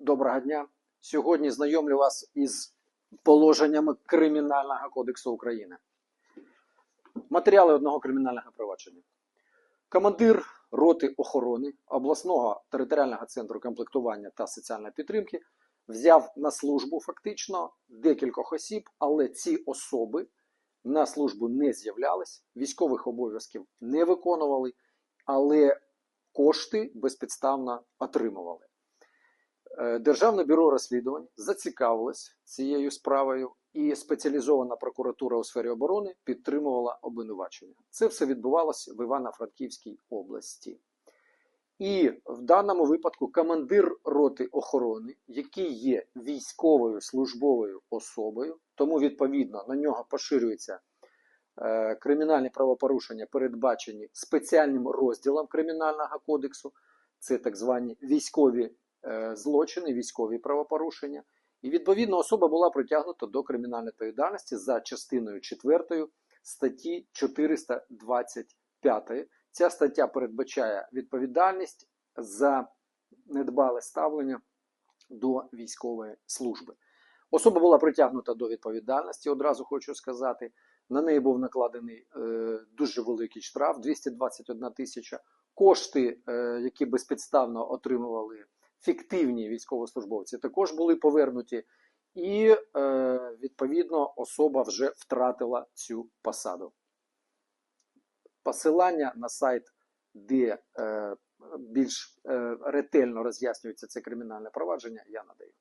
Доброго дня. Сьогодні знайомлю вас із положеннями Кримінального кодексу України. Матеріали одного кримінального провадження. Командир роти охорони обласного територіального центру комплектування та соціальної підтримки взяв на службу фактично декількох осіб, але ці особи на службу не з'являлись, військових обов'язків не виконували, але кошти безпідставно отримували. Е, Державне бюро розслідувань зацікавилось цією справою, і спеціалізована прокуратура у сфері оборони підтримувала обвинувачення. Це все відбувалося в Івано-Франківській області. І в даному випадку командир роти охорони, який є військовою службовою особою, тому відповідно на нього поширюються е, кримінальні правопорушення, передбачені спеціальним розділом Кримінального кодексу, це так звані військові злочини, військові правопорушення. І відповідно особа була притягнута до кримінальної відповідальності за частиною 4 статті 425. Ця стаття передбачає відповідальність за недбале ставлення до військової служби. Особа була притягнута до відповідальності, одразу хочу сказати. На неї був накладений е, дуже великий штраф 221 тисяча. Кошти, е, які безпідставно отримували фіктивні військовослужбовці, також були повернуті, і е, відповідно особа вже втратила цю посаду. Посилання на сайт, де е, більш е, ретельно роз'яснюється це кримінальне провадження, я надаю.